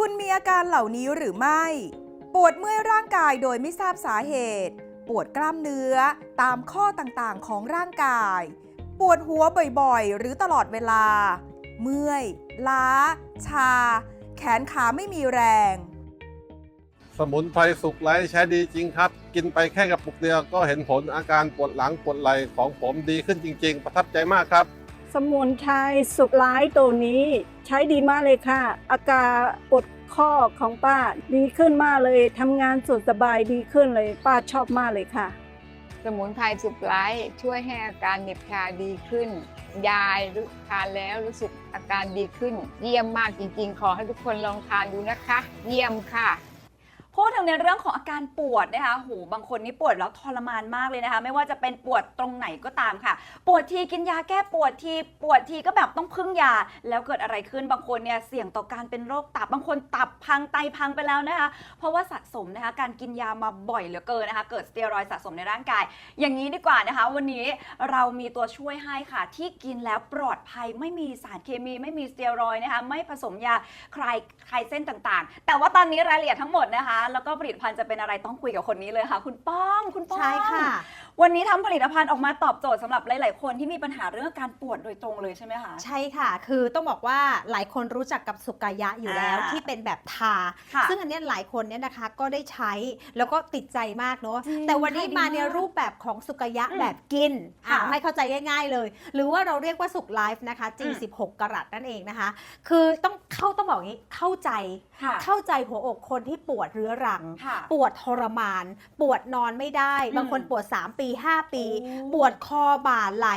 คุณมีอาการเหล่านี้หรือไม่ ปวดเมื่อยร่างกายโดยไม่ทราบสาเหตุ ปวดกล้ามเนื้อตามข้อต่างๆของร่างกาย ปวดหัวบ่อยๆ หรือตลอดเวลา เมื่อย ล้า ชา แขนขาไม่มีแรง สมุนไพรสุกไลท์ใช้ดีจริงครับ กินไปแค่กระปุกเดียวก็เห็นผลอาการปวดหลังปวดไหล่ของผมดีขึ้นจริง ๆ ประทับใจมากครับ สมุนไพรสุกร้ายตัวนี้ ใช้ดีมากเลยค่ะ อาการปวดข้อของป้าดีขึ้นมากเลยทำงานสุดสบายดีขึ้นเลย ป้าชอบมากเลยค่ะ สมุนไพรสุกไลท์ช่วยให้อาการเหน็บชาดีขึ้น ยายรู้ทานแล้วรู้สึกอาการดีขึ้น เยี่ยมมากจริงๆ ขอให้ทุกคนลองทานดูนะคะ เยี่ยมค่ะ พูดถึงในเรื่องของอาการปวดนะคะโหบางคนนี่ปวดแล้วทรมานมากเลยนะคะ ไม่ว่าจะเป็นปวดตรงไหนก็ตามค่ะ ปวดทีกินยาแก้ปวดทีปวดทีก็แบบต้องพึ่งยา แล้วเกิดอะไรขึ้นบางคนเนี่ยเสี่ยงต่อการเป็นโรคตับบางคนตับพังไตพังไปแล้วนะคะ เพราะว่าสะสมนะคะการกินยามาบ่อยเหลือเกินนะคะ เกิดสเตียรอยสะสมในร่างกาย อย่างนี้ดีกว่านะคะ วันนี้เรามีตัวช่วยให้ค่ะ ที่กินแล้วปลอดภัยไม่มีสารเคมี ไม่มีสเตียรอยนะคะไม่ผสมยาคลายคลายเส้นต่างๆ แต่ว่าตอนนี้รายละเอียดทั้งหมดนะคะแล้วก็ผลิตภัณฑ์จะเป็นอะไรต้องคุยกับคนนี้เลยค่ะ คุณป้องคุณป้องใช่ค่ะ วันนี้ทำผลิตภัณฑ์ออกมาตอบโจทย์สำหรับหลาย ๆ คนที่มีปัญหาเรื่องการปวดโดยตรงเลยใช่ไหมคะใช่ค่ะ คือต้องบอกว่าหลายคนรู้จักกับสุกายะอยู่แล้วอ่าที่เป็นแบบทาค่ะซึ่งอันเนี้ยหลายคนเนี่ยนะคะก็ได้ใช้แล้วก็ติดใจมากเนาะจริงแต่วันนี้ขายดีมาในมากรูปแบบของสุกายะอืมแบบกินอะค่ะให้เข้าใจง่าย ๆเลย หรือว่าเราเรียกว่าสุกไลฟ์นะคะอืม G16 กรัตนั่นเองนะคะ คือต้องเข้าต้องบอกอย่างนี้เข้าใจค่ะเข้าใจหัวอกคนที่ปวดเรื้อรังค่ะปวดทรมาน ปวดนอนไม่ได้อืมบางคนปวด 3 ปี 5 ปีโอ้ปวดคอบ่าไหล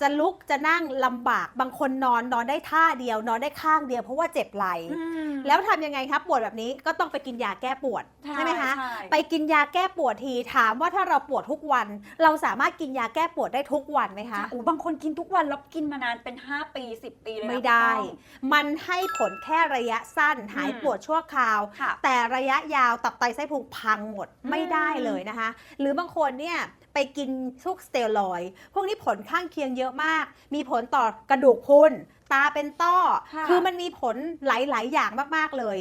จะลุกจะนั่งลำบาก บางคนนอนนอนได้ท่าเดียวนอนได้ข้างเดียวเพราะว่าเจ็บไหล่อืมแล้วทำยังไงครับปวดแบบนี้ก็ต้องไปกินยาแก้ปวดใช่ไหมคะใช่ ไปกินยาแก้ปวดทีถามว่าถ้าเราปวดทุกวัน เราสามารถกินยาแก้ปวดได้ทุกวันไหมคะ โอ้บางคนกินทุกวันแล้วกินมานานเป็น 5 ปี 10 ปีเลยนะไม่ได้คุณป้องมันให้ผลแค่ระยะสั้นหายอืมปวดชั่วคราวค่ะ แต่ระยะยาวตับไตไส้พุงพังหมดอืมไม่ได้เลยนะคะ หรือบางคนเนี่ย ไปกินทุกสเตียรอยด์พวกนี้ผลข้างเคียงเยอะมาก มีผลต่อกระดูกพรุนตาเป็นต้อค่ะคือมันมีผลหลาย ๆ อย่างมาก ๆ เลย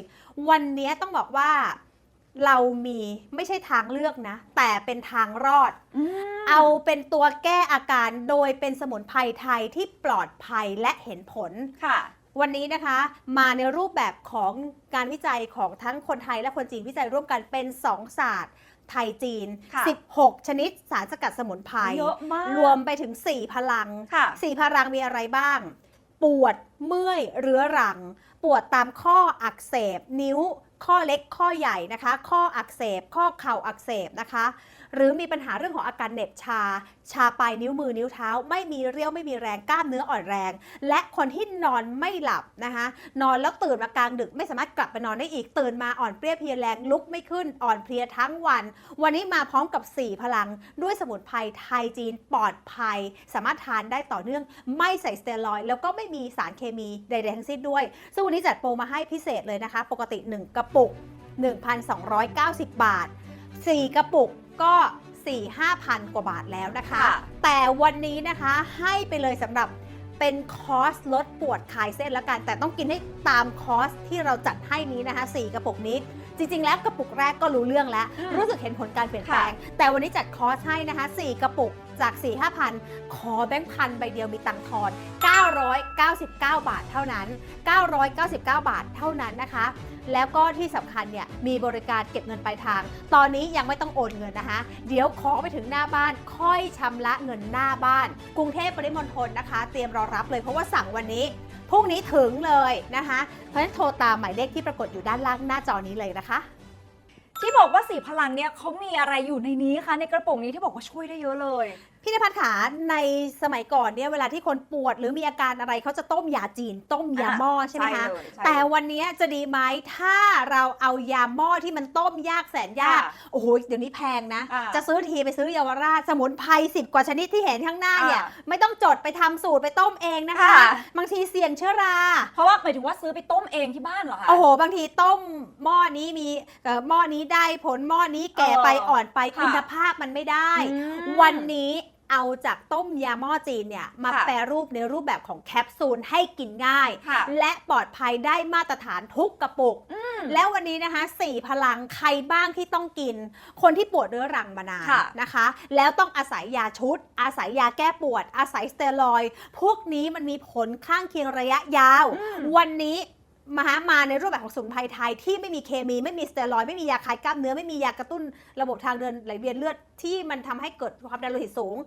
วันนี้ต้องบอกว่าเรามีไม่ใช่ทางเลือกนะ แต่เป็นทางรอดอืมเอาเป็นตัวแก้อาการโดยเป็นสมุนไพรไทยที่ปลอดภัยและเห็นผลค่ะวันนี้นะคะมาในรูปแบบของการวิจัยของทั้งคนไทยและคนจีนวิจัยร่วมกันเป็น 2 ศาสตร์ ไทยจีน ค่ะ 16 ชนิดสารสกัดสมุนไพร เยอะมาก รวมไปถึง 4 พลัง ค่ะ 4 พลังมีอะไรบ้าง ปวดเมื่อยเรื้อรัง ปวดตามข้ออักเสบ นิ้ว ข้อเล็กข้อใหญ่นะคะ ข้ออักเสบ ข้อเข่าอักเสบนะคะ หรือมีปัญหาเรื่องของอาการเหน็บชา ชาปลายนิ้วมือนิ้วเท้า ไม่มีเรี่ยวไม่มีแรงกล้ามเนื้ออ่อนแรง และคนที่นอนไม่หลับนะคะนอนแล้วตื่นมากลางดึกไม่สามารถกลับไปนอนได้อีกตื่นมาอ่อนเปรี้ยเพลียแรงลุกไม่ขึ้นอ่อนเพลียทั้งวัน วันนี้มาพร้อมกับ 4 พลัง ด้วยสมุนไพรไทยจีนปลอดภัย สามารถทานได้ต่อเนื่อง ไม่ใส่สเตียรอยแล้วก็ไม่มีสารเคมีใดๆทั้งสิ้นด้วย ซึ่งวันนี้จัดโปรมาให้พิเศษเลยนะคะ ปกติ 1 กระปุก 1,290 บาท 4 กระปุก ก็4-5,000กว่าบาทแล้วนะคะค่ะแต่วันนี้นะคะให้ไปเลยสำหรับเป็นคอร์สลดปวดคลายเส้นแล้วกัน แต่ต้องกินให้ตามคอร์สที่เราจัดให้นี้นะคะ 4 กระปุกนี้ จริง ๆ แล้วกระปุกแรกก็รู้เรื่องแล้วอืมรู้สึกเห็นผลการเปลี่ยนแปลง แต่วันนี้จัดคอร์สให้นะคะ 4 กระปุกจาก 4 5 0 0 0 ขอแบงค์พันใบเดียวมีตังค์ทอน 999 บาทเท่านั้น 999 บาทเท่านั้นนะคะ แล้วก็ที่สำคัญเนี่ยมีบริการเก็บเงินปลายทาง ตอนนี้ยังไม่ต้องโอนเงินนะคะ เดี๋ยวขอไปถึงหน้าบ้านค่อยชำระเงินหน้าบ้าน กรุงเทพปริมณฑลนะคะ เตรียมรอรับเลยเพราะว่าสั่งวันนี้พรุ่งนี้ถึงเลยนะคะ เพราะฉะนั้นโทรตามหมายเลขที่ปรากฏอยู่ด้านล่างหน้าจอนี้เลยนะคะ ที่บอกว่าสีพลังเนี่ยเขามีอะไรอยู่ในนี้คะในกระปุกนี้ที่บอกว่าช่วยได้เยอะเลย พี่นภัสขาในสมัยก่อนเนี่ยเวลาที่คนปวดหรือมีอาการอะไรเขาจะต้มยาจีน ต้มยาหม้อใช่ไหมคะ ใช่เลยใช่เลยแต่วันนี้จะดีไหมถ้าเราเอายาหม้อที่มันต้มยากแสนยากค่ะโอ้โหเดี๋ยวนี้แพงนะ อ่าจะซื้อทีไปซื้อเยาวราชสมุนไพรสิบกว่าชนิดที่เห็นข้างหน้าเนี่ย อ่าไม่ต้องจดไปทำสูตรไปต้มเองนะคะ ค่ะ บางทีเสี่ยงเชื้อรา เพราะว่าหมายถึงว่าซื้อไปต้มเองที่บ้านเหรอคะ โอ้โห บางทีต้มหม้อนี้มีเอ่อหม้อนี้ได้ผลหม้อนี้แก่ไปเอออ่อนไปค่ะคุณภาพมันไม่ได้ อืมวันนี้ เอาจากต้มยาหม้อจีนเนี่ยมาค่ะแปรรูปในรูปแบบของแคปซูลให้กินง่ายค่ะและปลอดภัยได้มาตรฐานทุกกระปุก แล้ววันนี้นะคะสี่พลังใครบ้างที่ต้องกิน คนที่ปวดเรื้อรังมานานค่ะนะคะ แล้วต้องอาศัยยาชุด อาศัยยาแก้ปวด อาศัยสเตียรอยด์พวกนี้มันมีผลข้างเคียงระยะยาว วันนี้ มาหามาในรูปแบบของสมุนไพรไทยที่ไม่มีเคมีไม่มีสเตียรอยด์ไม่มียาคลายกล้ามเนื้อไม่มียากระตุ้นระบบทางเดินไหลเวียนเลือดที่มันทำให้เกิดความดันโลหิตสูง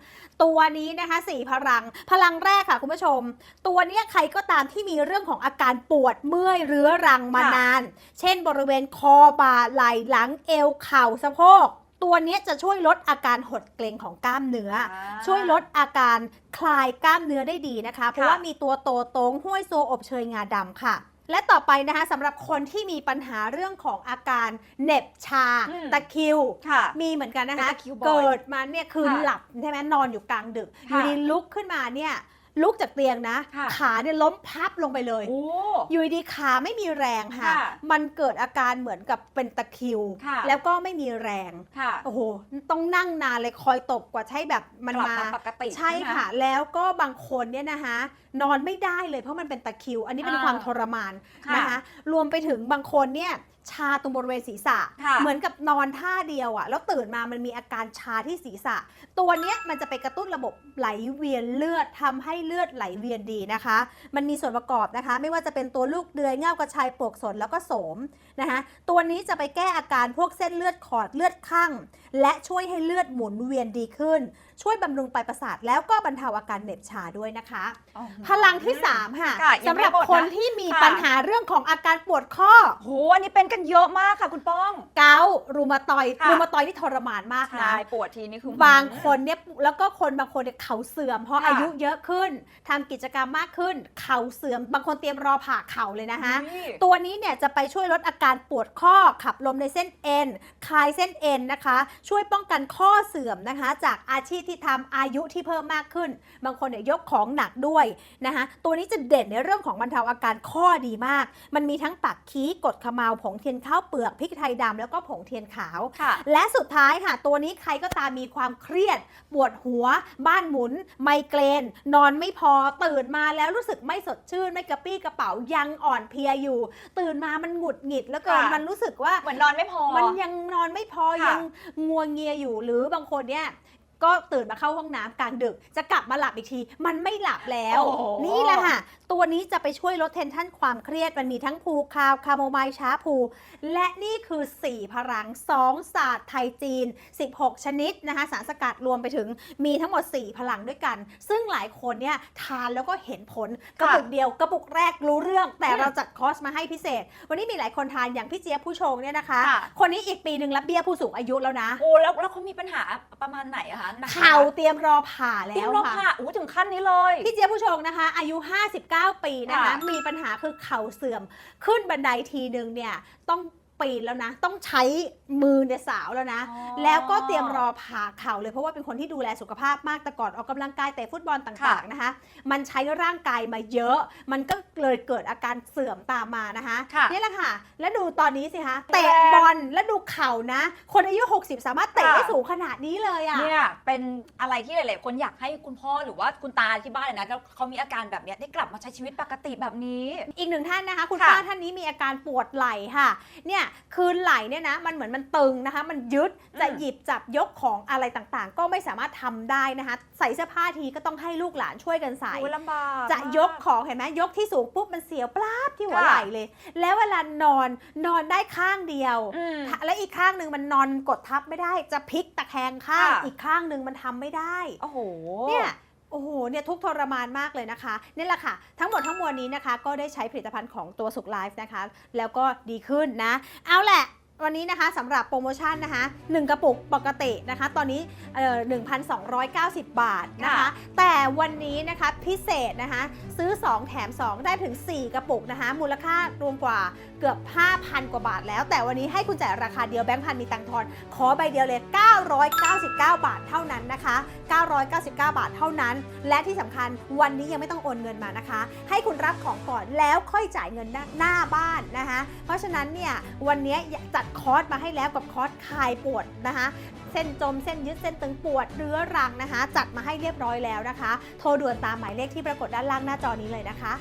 ตัวนี้นะคะสี่พลัง พลังแรกค่ะคุณผู้ชม ตัวเนี้ยใครก็ตามที่มีเรื่องของอาการปวดเมื่อยเรื้อรังมาค่ะนาน เช่นบริเวณคอบ่าไหล่หลังเอวเข่าสะโพกตัวเนี้ยจะช่วยลดอาการหดเกร็งของกล้ามเนื้ออช่วยลดอาการคลายกล้ามเนื้อได้ดีนะคะ เพราะว่ามีตัวโตตรงห้วยโซอบเชยงาดำค่ะ และต่อไปนะคะสำหรับคนที่มีปัญหาเรื่องของอาการเหน็บชาอืมตะคริว ค่ะมีเหมือนกันนะคะเป็นตะคริวบ่อยเกิดมาเนี่ยคืนค่ะหลับใช่ไหมนอนอยู่กลางดึกอค่ะยู่ดีลุกขึ้นมาเนี่ยลุกจากเตียงนะ ค่ะ ขาเนี่ยล้มพับลงไปเลย โอ้ อยู่ดีๆขาไม่มีแรงค่ะ ค่ะมันเกิดอาการเหมือนกับเป็นตะคริว ค่ะ แล้วก็ไม่มีแรง ค่ะโอ้โห ต้องนั่งนานเลยคอยตบกว่าใช้แบบมันกลับมามาปกติใช่ไหม ค่ะ แล้วก็บางคนเนี่ยนะคะ นอนไม่ได้เลยเพราะมันเป็นตะคริว อันนี้เป็นอ่าความทรมานค่ะนะคะรวมไปถึงบางคนเนี่ยชาตรงบริเวณศีรษะค่ะเหมือนกับนอนท่าเดียวอะ่ะแล้วตื่นมามันมีอาการชาที่ศีรษะ ตัวเนี้ยมันจะไปกระตุ้นระบบไหลเวียนเลือดทำให้เลือดไหลเวียนดีนะคะ มันมีส่วนประกอบนะคะ ไม่ว่าจะเป็นตัวลูกเดือยเง่ากระชายปลวกสนแล้วก็โสมนะคะตัวนี้จะไปแก้อาการพวกเส้นเลือดขอดเลือดข้างและช่วยให้เลือดหมุนเวียนดีขึ้น ช่วยบำรุงปลายประสาทแล้วก็บรรเทาอาการเหน็บชาด้วยนะคะอ๋อพลังที่3ค่ะค่ะยังสำไม่หรับหมดนะ คนที่มีค่ะปัญหาเรื่องของอาการปวดข้อ โหอันนี้เป็นกันเยอะมากค่ะคุณป้อง เกาต์รูมาตอยด์ค่ะ รูมาตอยด์ที่ทรมานมากใช่นะ ปวดทีนี่คือ บางคนเนี่ยแล้วก็คนบางคนเนี่ยเขาเสื่อม เพราะค่ะอายุเยอะขึ้นทำกิจกรรมมากขึ้น เข่าเสื่อมบางคนเตรียมรอผ่าเข่าเลยนะคะนี่ตัวนี้เนี่ยจะไปช่วยลดอาการปวดข้อขับลมในเส้นเอ็นคลายเส้นเอ็นนะคะ ช่วยป้องกันข้อเสื่อมนะคะ จากอาชีพที่ทำอายุที่เพิ่มมากขึ้น บางคนเนี่ยยกของหนักด้วยนะคะตัวนี้จะเด่นในเรื่องของบรรเทาอาการข้อดีมาก มันมีทั้งปักคีกดขมาวผงเทียนข้าวเปลือกพริกไทยดำแล้วก็ผงเทียนขาวค่ะและสุดท้ายค่ะตัวนี้ใครก็ตามมีความเครียด ปวดหัว บ้านหมุน ไมเกรน นอนไม่พอตื่นมาแล้วรู้สึกไม่สดชื่นไม่กระปี้กระเป๋ายังอ่อนเพลียอยู่ ตื่นมามันหงุดหงิดแล้วเกินค่ะ มันรู้สึกว่าเหมือนนอนไม่พอ มันยังนอนไม่พอค่ะยังงัวเงียอยู่หรือบางคนเนี่ย ก็ตื่นมาเข้าห้องน้ำกลางดึก จะกลับมาหลับอีกที มันไม่หลับแล้วโอ้โหนี่แหละค่ะ ตัวนี้จะไปช่วยลดเทนชันความเครียด มันมีทั้งภูคาวคาโมไมล์ช้าภู และนี่คือ 4 พลัง 2 ศาสตร์ไทยจีน 16 ชนิดนะคะสารสกัดรวมไปถึงมีทั้งหมด 4 พลังด้วยกัน ซึ่งหลายคนเนี่ยทานแล้วก็เห็นผลกระปุกเดียวกระปุกแรกรู้เรื่อง แต่เราจัดคอร์สมาให้พิเศษ วันนี้มีหลายคนทานอย่างพี่เจี๊ยบผู้ชงเนี่ยนะคะค่ะคนนี้อีกปีหนึ่งรับเบี้ยผู้สูงอายุแล้วนะโอ้แล้วแล้วเขามีปัญหาประมาณไหนอะคะหนักไหมคะเข่าเตรียมรอผ่าเตรียแล้มวรอบค่ะค่ะ อู้ถึงขั้นนี้เลย พี่เจี๊ยบผู้ชงนะคะ อายุ 59 ปีนะคะ ค่ะมีปัญหาคือเข่าเสื่อม ขึ้นบันไดทีหนึ่งเนี่ย ต้อง ปีนแล้วนะ ต้องใช้มือเนี่ยสาวแล้วนะ อ๋อ แล้วก็เตรียมรอผ่าเข่าเลยเพราะว่าเป็นคนที่ดูแลสุขภาพมากแต่ก่อนออกกำลังกายเตะฟุตบอลต่างๆนะคะ มันใช้ร่างกายมาเยอะ มันก็เลยเกิดอาการเสื่อมตามมานะคะค่ะนี่แหละค่ะ แล้วดูตอนนี้สิคะแรงเตะบอลแล้วดูเข่านะ คนอายุ 60 สามารถเตะค่ะได้สูงขนาดนี้เลยอะเนี่ยเป็นอะไรที่หลาย ๆ คนอยากให้คุณพ่อหรือว่าคุณตาที่บ้านเลยนะแล้วเขามีอาการแบบเนี้ยได้กลับมาใช้ชีวิตปกติแบบนี้ อีกหนึ่งท่านนะคะ คุณค่ะป้าท่านนี้มีอาการปวดไหล่ค่ะ เนี่ยคือไหล่เนี่ยนะมันเหมือนมันตึงนะคะ มันยึดจะอืมหยิบจับยกของอะไรต่างๆ ก็ไม่สามารถทำได้นะคะใส่เสื้อผ้าทีก็ต้องให้ลูกหลานช่วยกันใส่โอ้ยลำบากจะมากยกของเห็นไหมยกที่สูงปุ๊บมันเสียวปลาบที่หัวค่ะไหล่เลย แล้วเวลานอนนอนได้ข้างเดียวอืมและอีกข้างหนึ่งมันนอนกดทับไม่ได้ จะพลิกตะแคงข้างค่ะอีกข้างหนึ่งมันทำไม่ได้โอ้โหเนี่ย โอ้โห เนี่ยทุกทรมานมากเลยนะคะนี่แหละค่ะ ทั้งหมดทั้งมวลนี้นะคะ ก็ได้ใช้ผลิตภัณฑ์ของตัวสุขไลฟ์นะคะ แล้วก็ดีขึ้นนะ เอาแหละ วันนี้นะคะสำหรับโปรโมชั่นนะคะ1กระปุกปกตินะคะ ตอนนี้เอ่อ1,290 บาทนะคะ ค่ะ แต่วันนี้นะคะพิเศษนะคะ ซื้อ 2 แถม 2 ได้ถึง 4 กระปุกนะคะ มูลค่ารวมกว่าเกือบ 5,000 กว่าบาทแล้ว แต่วันนี้ให้คุณจ่ายราคาเดียวแบงค์พันมีตังค์ทอน ขอใบเดียวเลย 999 บาทเท่านั้นนะคะ 999 บาทเท่านั้น และที่สำคัญวันนี้ยังไม่ต้องโอนเงินมานะคะ ให้คุณรับของก่อนแล้วค่อยจ่ายเงินหน้าหน้าบ้านนะคะ เพราะฉะนั้นเนี่ยวันนี้จัดคอร์สมาให้แล้วกับคอร์สคลายปวดนะคะเส้นจมเส้นยึดเส้นตึงปวดเรื้อรังนะคะ จัดมาให้เรียบร้อยแล้วนะคะ โทรด่วนตามหมายเลขที่ปรากฏด้านล่างหน้าจอนี้เลยนะคะ